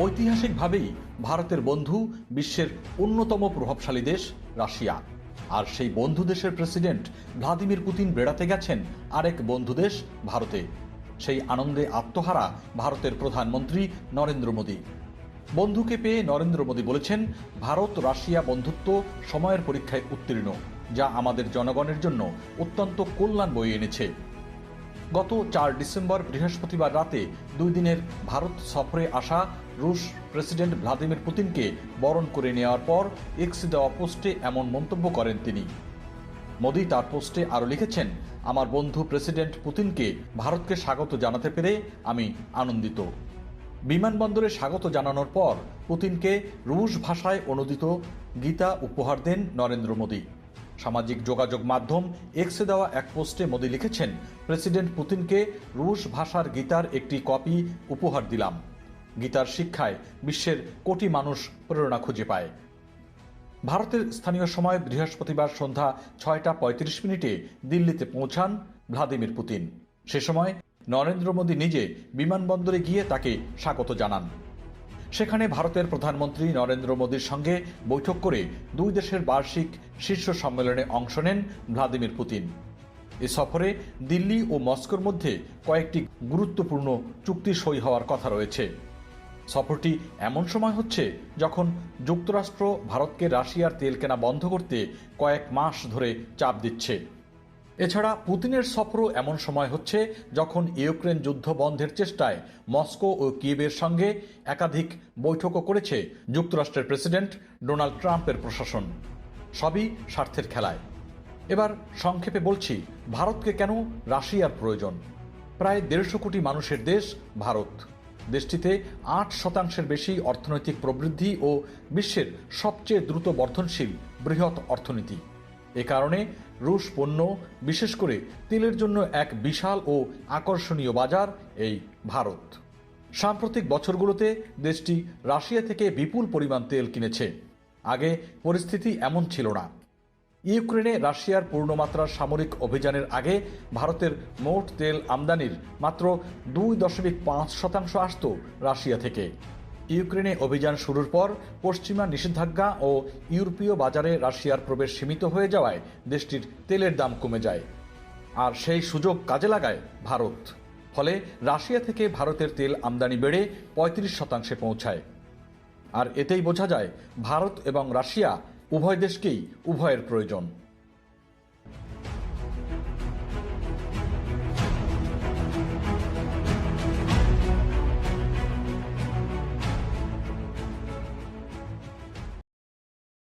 ঐতিহাসিকভাবেই ভারতের বন্ধু বিশ্বের অন্যতম প্রভাবশালী দেশ রাশিয়া। আর সেই বন্ধু দেশের প্রেসিডেন্ট ভ্লাদিমির পুতিন বেড়াতে গেছেন আরেক বন্ধু দেশ ভারতে। সেই আনন্দে আত্মহারা ভারতের প্রধানমন্ত্রী নরেন্দ্র মোদী। বন্ধুকে পেয়ে নরেন্দ্র মোদী বলেছেন, ভারত রাশিয়া বন্ধুত্ব সময়ের পরীক্ষায় উত্তীর্ণ, যা আমাদের জনগণের জন্য অত্যন্ত কল্যাণ বয়ে এনেছে। গত চার ডিসেম্বর বৃহস্পতিবার রাতে দুই দিনের ভারত সফরে আসা রুশ প্রেসিডেন্ট ভ্লাদিমির পুতিনকে বরণ করে নেওয়ার পর এক্স দেওয়া পোস্টে এমন মন্তব্য করেন তিনি। মোদি তার পোস্টে আরও লিখেছেন, আমার বন্ধু প্রেসিডেন্ট পুতিনকে ভারতকে স্বাগত জানাতে পেরে আমি আনন্দিত। বিমানবন্দরে স্বাগত জানানোর পর পুতিনকে রুশ ভাষায় অনুদিত গীতা উপহার দেন নরেন্দ্র মোদী। সামাজিক যোগাযোগ মাধ্যম এক্সে দেওয়া এক পোস্টে মোদী লিখেছেন, প্রেসিডেন্ট পুতিনকে রুশ ভাষার গীতার একটি কপি উপহার দিলাম। গীতার শিক্ষায় বিশ্বের কোটি মানুষ প্রেরণা খুঁজে পায়। ভারতের স্থানীয় সময় বৃহস্পতিবার সন্ধ্যা ছয়টা পঁয়ত্রিশ মিনিটে দিল্লিতে পৌঁছান ভ্লাদিমির পুতিন। সে সময় নরেন্দ্র মোদী নিজে বিমানবন্দরে গিয়ে তাকে স্বাগত জানান। সেখানে ভারতের প্রধানমন্ত্রী নরেন্দ্র মোদীর সঙ্গে বৈঠক করে দুই দেশের বার্ষিক শীর্ষ সম্মেলনে অংশ নেন ভ্লাদিমির পুতিন। এ সফরে দিল্লি ও মস্কোর মধ্যে কয়েকটি গুরুত্বপূর্ণ চুক্তি সই হওয়ার কথা রয়েছে। সফরটি এমন সময় হচ্ছে যখন যুক্তরাষ্ট্র ভারতকে রাশিয়ার তেল কেনা বন্ধ করতে কয়েক মাস ধরে চাপ দিচ্ছে। এছাড়া পুতিনের সফরও এমন সময় হচ্ছে যখন ইউক্রেন যুদ্ধ বন্ধের চেষ্টায় মস্কো ও কিয়েভের সঙ্গে একাধিক বৈঠকও করেছে যুক্তরাষ্ট্রের প্রেসিডেন্ট ডোনাল্ড ট্রাম্পের প্রশাসন। সবই স্বার্থের খেলায়। এবার সংক্ষেপে বলছি, ভারতকে কেন রাশিয়ার প্রয়োজন? প্রায় দেড়শো কোটি মানুষের দেশ ভারত। দেশটিতে আট শতাংশের বেশি অর্থনৈতিক প্রবৃদ্ধি ও বিশ্বের সবচেয়ে দ্রুত বর্ধনশীল বৃহৎ অর্থনীতি। এ কারণে রুশ পণ্য, বিশেষ করে তেলের জন্য এক বিশাল ও আকর্ষণীয় বাজার, এই ভারত। সাম্প্রতিক বছরগুলোতে দেশটি রাশিয়া থেকে বিপুল পরিমাণ তেল কিনেছে। আগে পরিস্থিতি এমন ছিল না। ইউক্রেনে রাশিয়ার পূর্ণমাত্রার সামরিক অভিযানের আগে ভারতের মোট তেল আমদানির মাত্র দুই দশমিক পাঁচ শতাংশ আসত রাশিয়া থেকে। ইউক্রেনে অভিযান শুরুর পর পশ্চিমা নিষেধাজ্ঞা ও ইউরোপীয় বাজারে রাশিয়ার প্রবেশ সীমিত হয়ে যাওয়ায় দেশটির তেলের দাম কমে যায়। আর সেই সুযোগ কাজে লাগায় ভারত। ফলে রাশিয়া থেকে ভারতের তেল আমদানি বেড়ে পঁয়ত্রিশ শতাংশে পৌঁছায়। আর এতেই বোঝা যায়, ভারত এবং রাশিয়া উভয় দেশকেই উভয়ের প্রয়োজন।